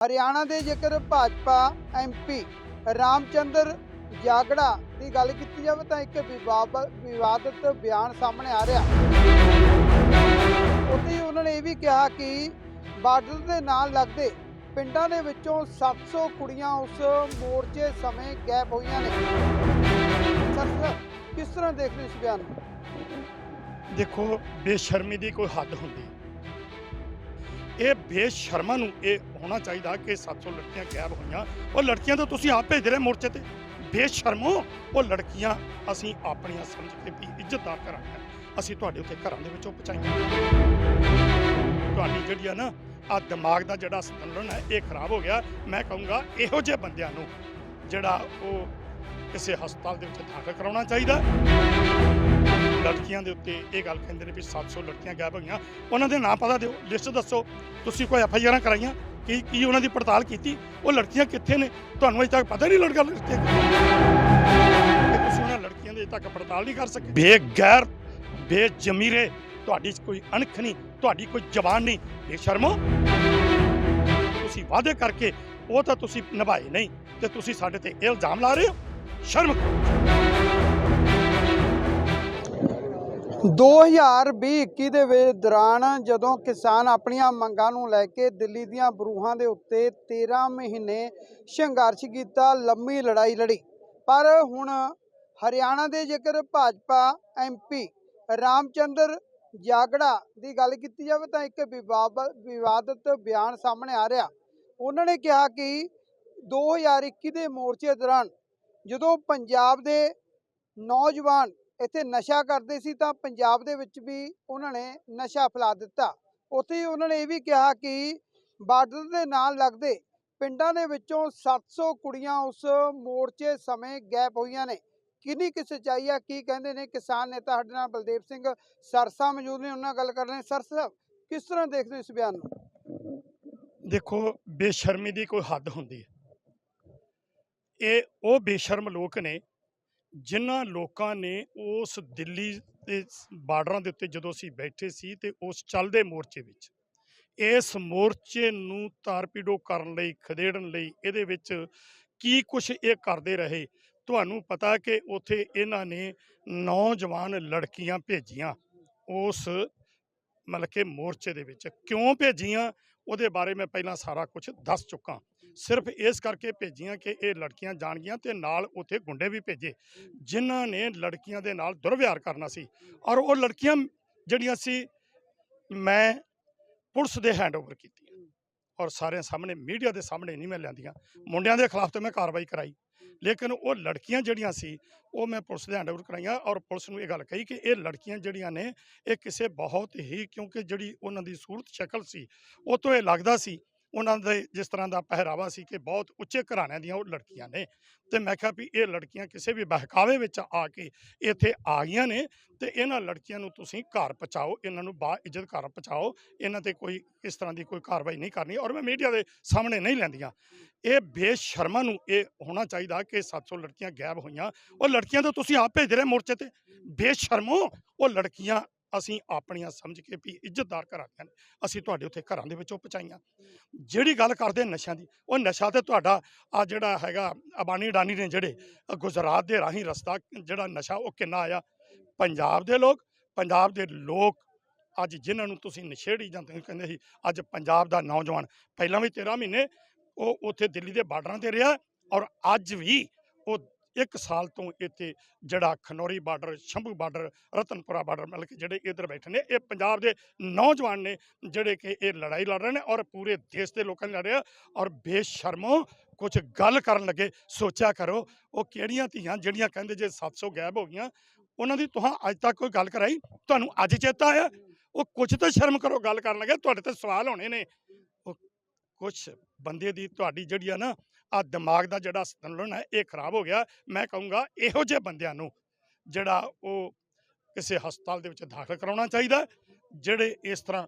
ਹਰਿਆਣਾ ਦੇ ਜੇਕਰ ਭਾਜਪਾ ਐਮਪੀ ਰਾਮਚੰਦਰ ਜਾਗੜਾ ਦੀ ਗੱਲ ਕੀਤੀ ਜਾਵੇ ਤਾਂ ਇੱਕ ਵਿਵਾਦ- ਵਿਵਾਦਤ ਬਿਆਨ ਸਾਹਮਣੇ ਆ ਰਿਹਾ। ਉੱਥੇ ਉਹਨਾਂ ਨੇ ਇਹ ਵੀ ਕਿਹਾ ਕਿ ਬਾਰਡਰ ਦੇ ਨਾਲ ਲੱਗਦੇ ਪਿੰਡਾਂ ਦੇ ਵਿੱਚੋਂ 700 ਕੁੜੀਆਂ ਉਸ ਮੋਰਚੇ ਸਮੇਂ ਗਾਇਬ ਹੋਈਆਂ ਨੇ। ਸਰ ਕਿਸ ਤਰ੍ਹਾਂ ਦੇਖਦੇ ਹੋ ਇਸ ਬਿਆਨ ਦੇਖੋ, ਬੇਸ਼ਰਮੀ ਦੀ ਕੋਈ ਹੱਦ ਹੁੰਦੀ। ਇਹ ਬੇਸ਼ਰਮਾਂ ਨੂੰ ਇਹ ਹੋਣਾ ਚਾਹੀਦਾ ਕਿ 700 ਲੜਕੀਆਂ ਗਾਇਬ ਹੋਈਆਂ। ਉਹ ਲੜਕੀਆਂ ਤਾਂ ਤੁਸੀਂ ਆਪ ਭੇਜ ਰਹੇ ਮੋਰਚੇ ਤੇ। ਬੇਸ਼ਰਮੋ। ਉਹ ਲੜਕੀਆਂ ਅਸੀਂ ਆਪਣੀਆਂ ਸਮਝ ਕੇ ਵੀ ਇੱਜ਼ਤਦਾਰ ਕਰਾਂਗੇ ਅਸੀਂ ਤੁਹਾਡੇ ਉੱਤੇ ਘਰਾਂ ਦੇ ਵਿੱਚੋਂ ਪਹੁੰਚਾਈਆਂ। ਤੁਹਾਡੀ ਜਿਹੜੀ ਆ ਨਾ, ਆ ਦਿਮਾਗ ਦਾ ਜਿਹੜਾ ਸੰਤੁਲਨ ਹੈ, ਇਹ ਖਰਾਬ ਹੋ ਗਿਆ। ਮੈਂ ਕਹੂੰਗਾ ਇਹੋ ਜਿਹੇ ਬੰਦਿਆਂ ਨੂੰ ਜਿਹੜਾ ਉਹ ਕਿਸੇ ਹਸਪਤਾਲ ਦੇ ਵਿੱਚ ਦਾਖਲ ਕਰਾਉਣਾ ਚਾਹੀਦਾ। ਲੜਕੀਆਂ ਦੇ ਉੱਤੇ ਇਹ ਗੱਲ ਕਹਿੰਦੇ ਨੇ ਵੀ 700 ਲੜਕੀਆਂ ਗਾਇਬ ਹੋਈਆਂ। ਉਹਨਾਂ ਦੇ ਨਾਂ ਪਤਾ ਦਿਓ ਲਿਸਟ ਦੱਸੋ। ਤੁਸੀਂ ਕੋਈ ਐਫ ਆਈ ਆਰਾਂ ਕਰਾਈਆਂ? ਕੀ ਕੀ ਉਹਨਾਂ ਦੀ ਪੜਤਾਲ ਕੀਤੀ? ਉਹ ਲੜਕੀਆਂ ਕਿੱਥੇ ਨੇ? ਤੁਹਾਨੂੰ ਅਜੇ ਤੱਕ ਪਤਾ ਨਹੀਂ ਲੜਕਾ ਲੜਕੇ ਤੁਸੀਂ ਉਹਨਾਂ ਲੜਕੀਆਂ ਦੀ ਅਜੇ ਤੱਕ ਪੜਤਾਲ ਨਹੀਂ ਕਰ ਸਕੇ। ਬੇਗੈਰ ਬੇਜਮੀਰੇ, ਤੁਹਾਡੀ ਕੋਈ ਅਣਖ ਨਹੀਂ, ਤੁਹਾਡੀ ਕੋਈ ਜ਼ਬਾਨ ਨਹੀਂ। ਬੇਸ਼ਰਮੋ। ਤੁਸੀਂ ਵਾਅਦੇ ਕਰਕੇ, ਉਹ ਤਾਂ ਤੁਸੀਂ ਨਿਭਾਏ ਨਹੀਂ ਤੇ ਤੁਸੀਂ ਸਾਡੇ ਤੇ ਇਹ ਇਲਜ਼ਾਮ ਲਾ ਰਹੇ ਹੋ। ਸ਼ਰਮ ਕਰੋ। 2020-21 ਦੇ ਵੇ, ਦੌਰਾਨ ਜਦੋਂ ਕਿਸਾਨ ਆਪਣੀਆਂ ਮੰਗਾਂ ਨੂੰ ਲੈ ਕੇ ਦਿੱਲੀ ਦੀਆਂ ਬਰੂਹਾਂ ਦੇ ਉੱਤੇ 13 ਮਹੀਨੇ ਸੰਘਰਸ਼ ਕੀਤਾ, ਲੰਮੀ ਲੜਾਈ ਲੜੀ। ਪਰ ਹੁਣ ਹਰਿਆਣਾ ਦੇ ਜੇਕਰ ਭਾਜਪਾ ਐਮਪੀ ਰਾਮਚੰਦਰ ਜਾਗੜਾ ਦੀ ਗੱਲ ਕੀਤੀ ਜਾਵੇ ਤਾਂ ਇੱਕ ਵਿਵਾਦ- ਵਿਵਾਦਤ ਬਿਆਨ ਸਾਹਮਣੇ ਆ ਰਿਹਾ। ਉਹਨਾਂ ਨੇ ਕਿਹਾ ਕਿ 2021 ਦੇ ਮੋਰਚੇ ਦੌਰਾਨ ਜਦੋਂ ਪੰਜਾਬ ਦੇ ਨੌਜਵਾਨ ਇੱਥੇ ਨਸ਼ਾ ਕਰਦੇ ਸੀ ਤਾਂ ਪੰਜਾਬ ਦੇ ਵਿੱਚ ਵੀ ਉਹਨਾਂ ਨੇ ਨਸ਼ਾ ਫੈਲਾ ਦਿੱਤਾ। ਉੱਥੇ ਉਹਨਾਂ ਨੇ ਇਹ ਵੀ ਕਿਹਾ ਕਿ ਬਾਰਡਰ ਦੇ ਨਾਲ ਲੱਗਦੇ ਪਿੰਡਾਂ ਦੇ ਵਿੱਚੋਂ 700 ਕੁੜੀਆਂ ਉਸ ਮੋਰਚੇ ਸਮੇਂ ਗਾਇਬ ਹੋਈਆਂ ਨੇ। ਕਿੰਨੀ ਕਿ ਸੱਚਾਈ ਆ, ਕੀ ਕਹਿੰਦੇ ਨੇ ਕਿਸਾਨ ਨੇਤਾ ਸਾਡੇ ਨਾਲ ਬਲਦੇਵ ਸਿੰਘ ਸਰਸਾ ਮੌਜੂਦ ਨੇ, ਉਹਨਾਂ ਨਾਲ ਗੱਲ ਕਰ ਰਹੇ ਸਰ ਸਾਹਿਬ, ਕਿਸ ਤਰ੍ਹਾਂ ਦੇਖਦੇ ਹੋ ਇਸ ਬਿਆਨ ਨੂੰ? ਦੇਖੋ, ਬੇਸ਼ਰਮੀ ਦੀ ਕੋਈ ਹੱਦ ਹੁੰਦੀ ਹੈ। ਇਹ ਉਹ ਬੇਸ਼ਰਮ ਲੋਕ ਨੇ ਜਿਨ੍ਹਾਂ ਲੋਕਾਂ ਨੇ ਉਸ ਦਿੱਲੀ ਦੇ ਸ- ਬਾਰਡਰਾਂ ਦੇ ਉੱਤੇ ਜਦੋਂ ਅਸੀਂ ਬੈਠੇ ਸੀ ਤੇ ਉਸ ਚੱਲਦੇ ਮੋਰਚੇ ਵਿੱਚ, ਇਸ ਮੋਰਚੇ ਨੂੰ ਤਾਰਪੀਡੋ ਕਰਨ ਲਈ, ਖਦੇੜਨ ਲਈ ਇਹਦੇ ਵਿੱਚ ਕੀ ਕੁਝ ਇਹ ਕਰਦੇ ਰਹੇ, ਤੁਹਾਨੂੰ ਪਤਾ ਕਿ ਉਥੇ ਇਹਨਾਂ ਨੇ ਨੌਜਵਾਨ ਲੜਕੀਆਂ ਭੇਜੀਆਂ ਉਸ ਮਤਲਬ ਕਿ ਮੋਰਚੇ ਦੇ ਵਿੱਚ। ਕਿਉਂ ਭੇਜੀਆਂ? ਉਹਦੇ ਬਾਰੇ ਮੈਂ ਪਹਿਲਾਂ ਸਾਰਾ ਕੁਝ ਦੱਸ ਚੁੱਕਾ। ਸਿਰਫ ਇਸ ਕਰਕੇ ਭੇਜੀਆਂ ਕਿ ਇਹ ਲੜਕੀਆਂ ਜਾਣਗੀਆਂ ਤੇ ਨਾਲ ਉੱਥੇ ਗੁੰਡੇ ਵੀ ਭੇਜੇ, ਜਿਨ੍ਹਾਂ ਨੇ ਲੜਕੀਆਂ ਦੇ ਨਾਲ ਦੁਰਵਿਹਾਰ ਕਰਨਾ ਸੀ। ਔਰ ਉਹ ਲੜਕੀਆਂ ਜਿਹੜੀਆਂ ਸੀ, ਮੈਂ ਪੁਲਿਸ ਦੇ ਹੈਂਡਓਵਰ ਕੀਤੀਆਂ ਔਰ ਸਾਰਿਆਂ ਸਾਹਮਣੇ, ਮੀਡੀਆ ਦੇ ਸਾਹਮਣੇ ਨਹੀਂ ਮੈਂ ਲਿਆਂਦੀਆਂ। ਮੁੰਡਿਆਂ ਦੇ ਖਿਲਾਫ ਤੇ ਮੈਂ ਕਾਰਵਾਈ ਕਰਾਈ। ਲੇਕਿਨ ਉਹ ਲੜਕੀਆਂ ਜਿਹੜੀਆਂ ਸੀ, ਉਹ ਮੈਂ ਪੁਲਿਸ ਦੇ ਹੈਂਡਓਵਰ ਕਰਾਈਆਂ ਔਰ ਪੁਲਿਸ ਨੂੰ ਇਹ ਗੱਲ ਕਹੀ ਕਿ ਇਹ ਲੜਕੀਆਂ ਜਿਹੜੀਆਂ ਨੇ, ਇਹ ਕਿਸੇ ਬਹੁਤ ਹੀ ਕਿਉਂਕਿ ਜਿਹੜੀ ਉਹਨਾਂ ਦੀ ਸੂਰਤ ਸ਼ਕਲ ਸੀ, ਉਹ ਤੋਂ ਇਹ ਲੱਗਦਾ ਸੀ ਉਹਨਾਂ ਦੇ ਜਿਸ ਤਰ੍ਹਾਂ ਦਾ ਪਹਿਰਾਵਾ ਸੀ ਕਿ ਬਹੁਤ ਉੱਚੇ ਘਰਾਣਿਆਂ ਦੀਆਂ ਉਹ ਲੜਕੀਆਂ ਨੇ। ਤੇ ਮੈਂ ਕਿਹਾ ਵੀ ਇਹ ਲੜਕੀਆਂ ਕਿਸੇ ਵੀ ਬਹਿਕਾਵੇ ਵਿੱਚ ਆ ਕੇ ਇੱਥੇ ਆ ਗਈਆਂ ਨੇ ਤੇ ਇਹਨਾਂ ਲੜਕੀਆਂ ਨੂੰ ਤੁਸੀਂ ਘਰ ਪਹੁੰਚਾਓ, ਇਹਨਾਂ ਨੂੰ ਬਾ ਇੱਜ਼ਤ ਘਰ ਪਹੁੰਚਾਓ, ਇਹਨਾਂ ਤੇ ਕੋਈ ਇਸ ਤਰ੍ਹਾਂ ਦੀ ਕੋਈ ਕਾਰਵਾਈ ਨਹੀਂ ਕਰਨੀ ਔਰ ਮੈਂ ਮੀਡੀਆ ਦੇ ਸਾਹਮਣੇ ਨਹੀਂ ਲੈਂਦੀਆਂ। ਇਹ ਬੇਸ਼ਰਮਾਂ ਨੂੰ ਇਹ ਹੋਣਾ ਚਾਹੀਦਾ ਕਿ 700 ਲੜਕੀਆਂ ਗਾਇਬ ਹੋਈਆਂ, ਉਹ ਲੜਕੀਆਂ ਤਾਂ ਤੁਸੀਂ ਆਪ ਭੇਜ ਰਹੇ ਮੋਰਚੇ ਤੇ। ਬੇਸ਼ਰਮੋ ਉਹ ਲੜਕੀਆਂ ਅਸੀਂ ਆਪਣੀਆਂ ਸਮਝ ਕੇ ਵੀ ਇੱਜ਼ਤਦਾਰ ਕਰਾਂਗੇ ਅਸੀਂ ਤੁਹਾਡੇ ਉੱਥੇ ਘਰਾਂ ਦੇ ਵਿੱਚੋਂ ਪਹੁੰਚਾਈਆਂ। ਜਿਹੜੀ ਗੱਲ ਕਰਦੇ ਨਸ਼ਿਆਂ ਦੀ, ਉਹ ਨਸ਼ਾ ਤੇ ਤੁਹਾਡਾ ਆ ਜਿਹੜਾ ਹੈਗਾ ਅਬਾਨੀ ਡਾਨੀ ਨੇ ਜਿਹੜੇ ਗੁਜਰਾਤ ਦੇ ਰਾਹੀਂ ਰਸਤਾ ਜਿਹੜਾ ਨਸ਼ਾ ਉਹ ਕਿੰਨਾ ਆਇਆ? ਪੰਜਾਬ ਦੇ ਲੋਕ, ਪੰਜਾਬ ਦੇ ਲੋਕ ਅੱਜ ਜਿਨ੍ਹਾਂ ਨੂੰ ਤੁਸੀਂ ਨਸ਼ੇੜੀ ਜਾਂਦੇ ਤੁਸੀਂ ਕਹਿੰਦੇ ਸੀ, ਅੱਜ ਪੰਜਾਬ ਦਾ ਨੌਜਵਾਨ ਪਹਿਲਾਂ ਵੀ 13 ਮਹੀਨੇ ਉਹ ਉੱਥੇ ਦਿੱਲੀ ਦੇ ਬਾਰਡਰਾਂ ਤੇ ਰਿਹਾ ਔਰ ਅੱਜ ਵੀ ਉਹ ਇੱਕ ਸਾਲ ਤੋਂ ਇੱਥੇ ਜਿਹੜਾ Khanauri border, Shambhu border, Ratanpura border ਮਤਲਬ ਕਿ ਜਿਹੜੇ ਇੱਧਰ ਬੈਠੇ ਨੇ, ਇਹ ਪੰਜਾਬ ਦੇ ਨੌਜਵਾਨ ਨੇ ਜਿਹੜੇ ਕਿ ਇਹ ਲੜਾਈ ਲੜ ਰਹੇ ਨੇ ਔਰ ਪੂਰੇ ਦੇਸ਼ ਦੇ ਲੋਕਾਂ ਨੇ ਲੜ ਰਹੇ ਆ ਔਰ ਬੇਸ਼ਰਮੋ ਕੁਝ ਗੱਲ ਕਰਨ ਲੱਗੇ, ਸੋਚਿਆ ਕਰੋ, ਉਹ ਕਿਹੜੀਆਂ ਧੀਆਂ ਜਿਹੜੀਆਂ ਕਹਿੰਦੇ ਜੇ 700 ਗਾਇਬ ਹੋ ਗਈਆਂ, ਉਹਨਾਂ ਦੀ ਤੁਹਾਂ ਅੱਜ ਤੱਕ ਕੋਈ ਗੱਲ ਕਰਾਈ? ਤੁਹਾਨੂੰ ਅੱਜ ਚੇਤਾ ਆਇਆ? ਉਹ ਕੁਝ ਤਾਂ ਸ਼ਰਮ ਕਰੋ, ਗੱਲ ਕਰਨ ਲੱਗੇ, ਤੁਹਾਡੇ ਤੇ ਸਵਾਲ ਹੋਣੇ ਨੇ। ਉਹ ਕੁਝ ਬੰਦੇ ਦੀ ਤੁਹਾਡੀ ਜਿਹੜੀ ਆ ਨਾ ਆ ਦਿਮਾਗ ਦਾ ਜਿਹੜਾ ਸੰਤੁਲਨ ਹੈ, ਇਹ ਖਰਾਬ ਹੋ ਗਿਆ। ਮੈਂ ਕਹੂੰਗਾ ਇਹੋ ਜਿਹੇ ਬੰਦਿਆਂ ਨੂੰ ਜਿਹੜਾ ਉਹ ਕਿਸੇ ਹਸਪਤਾਲ ਦੇ ਵਿੱਚ ਦਾਖਲ ਕਰਾਉਣਾ ਚਾਹੀਦਾ ਜਿਹੜੇ ਇਸ ਤਰ੍ਹਾਂ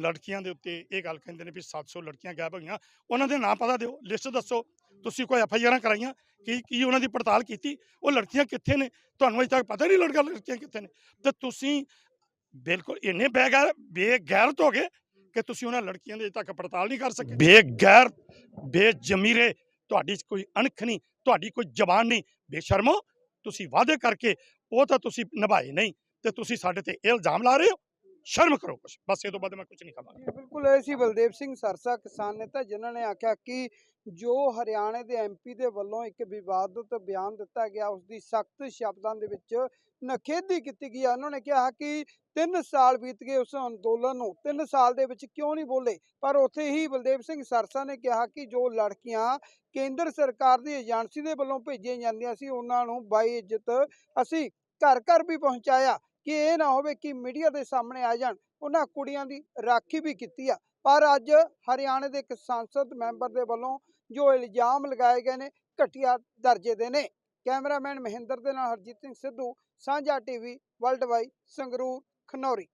ਲੜਕੀਆਂ ਦੇ ਉੱਤੇ ਇਹ ਗੱਲ ਕਹਿੰਦੇ ਨੇ ਵੀ 700 ਲੜਕੀਆਂ ਗਾਇਬ ਹੋਈਆਂ, ਉਹਨਾਂ ਦੇ ਨਾਂ ਪਤਾ ਦਿਓ, ਲਿਸਟ ਦੱਸੋ। ਤੁਸੀਂ ਕੋਈ ਐਫ ਆਈ ਆਰਾਂ ਕਰਾਈਆਂ, ਕੀ ਕੀ ਉਹਨਾਂ ਦੀ ਪੜਤਾਲ ਕੀਤੀ, ਉਹ ਲੜਕੀਆਂ ਕਿੱਥੇ ਨੇ? ਤੁਹਾਨੂੰ ਅਜੇ ਤੱਕ ਪਤਾ ਨਹੀਂ ਲੜਕਾ ਲੜਕੀਆਂ ਕਿੱਥੇ ਨੇ। ਤੇ ਤੁਸੀਂ ਬਿਲਕੁਲ ਇੰਨੇ ਬੇਗੈਰ, ਬੇਗੈਰਤ ਹੋ ਗਏ ਕਿ ਤੁਸੀਂ ਉਹਨਾਂ ਲੜਕੀਆਂ ਦੇ ਅਜੇ ਤੱਕ ਪੜਤਾਲ ਨਹੀਂ ਕਰ ਸਕੇ। ਬੇਗੈਰ ਬੇਜਮੀਰੇ, ਤੁਹਾਡੀ 'ਚ ਕੋਈ ਅਣਖ ਨਹੀਂ, ਤੁਹਾਡੀ ਕੋਈ ਜ਼ਬਾਨ ਨਹੀਂ। ਬੇਸ਼ਰਮੋ ਤੁਸੀਂ ਵਾਅਦੇ ਕਰਕੇ ਉਹ ਤਾਂ ਤੁਸੀਂ ਨਿਭਾਏ ਨਹੀਂ ਤੇ ਤੁਸੀਂ ਸਾਡੇ ਤੇ ਇਹ ਇਲਜ਼ਾਮ ਲਾ ਰਹੇ ਹੋ। ਸ਼ਰਮ ਕਰੋ ਕੁਛ। ਬਸ ਇਹ ਤੋਂ ਬਾਅਦ ਮੈਂ ਕੁਝ ਨਹੀਂ ਕਹਾਂਗਾ ਬਿਲਕੁਲ ਇਹ ਸੀ ਬਲਦੇਵ ਸਿੰਘ ਸਰਸਾ ਕਿਸਾਨ ਨੇਤਾ, ਜਿਨ੍ਹਾਂ ਨੇ ਆਖਿਆ ਕਿ ਜੋ ਹਰਿਆਣੇ ਦੇ ਐਮਪੀ ਦੇ ਵੱਲੋਂ ਇੱਕ ਵਿਵਾਦਤ ਬਿਆਨ ਦਿੱਤਾ ਗਿਆ ਉਸ ਦੀ ਸਖਤ ਸ਼ਬਦਾਂ ਦੇ ਵਿੱਚ ਨਖੇਦੀ ਕੀਤੀ ਗਈ ਉਹਨਾਂ ਨੇ ਕਿਹਾ ਕਿ 3 ਸਾਲ ਬੀਤ ਗਏ ਉਸ ਅੰਦੋਲਨ ਨੂੰ। 3 ਸਾਲ ਦੇ ਵਿੱਚ ਕਿਉਂ ਨਹੀਂ ਬੋਲੇ? ਪਰ ਉੱਥੇ ਹੀ ਬਲਦੇਵ ਸਿੰਘ ਸਰਸਾ ਨੇ ਕਿਹਾ ਕਿ ਜੋ ਲੜਕੀਆਂ ਕੇਂਦਰ ਸਰਕਾਰ ਦੀ ਏਜੰਸੀ ਦੇ ਵੱਲੋਂ ਭੇਜੀਆਂ ਜਾਂਦੀਆਂ ਸੀ, ਉਹਨਾਂ ਨੂੰ ਬਾਈ ਇੱਜ਼ਤ ਅਸੀਂ ਘਰ ਘਰ ਵੀ ਪਹੁੰਚਾਇਆ। ਕਿ ਇਹ ਨਾ ਹੋਵੇ ਕਿ ਮੀਡੀਆ ਦੇ ਸਾਹਮਣੇ ਆ ਜਾਣ। ਉਹਨਾਂ ਕੁੜੀਆਂ ਦੀ ਰਾਖੀ ਵੀ ਕੀਤੀ ਆ। ਪਰ ਅੱਜ ਹਰਿਆਣੇ ਦੇ ਇੱਕ ਸੰਸਦ ਮੈਂਬਰ ਦੇ ਵੱਲੋਂ ਜੋ ਇਲਜ਼ਾਮ ਲਗਾਏ ਗਏ ਨੇ, ਘਟੀਆ ਦਰਜੇ ਦੇ ਨੇ। ਕੈਮਰਾਮੈਨ ਮਹਿੰਦਰ ਦੇ ਨਾਲ Harjeet Singh Sidhu, Sanjha TV, world wide Sangrur, Khanauri.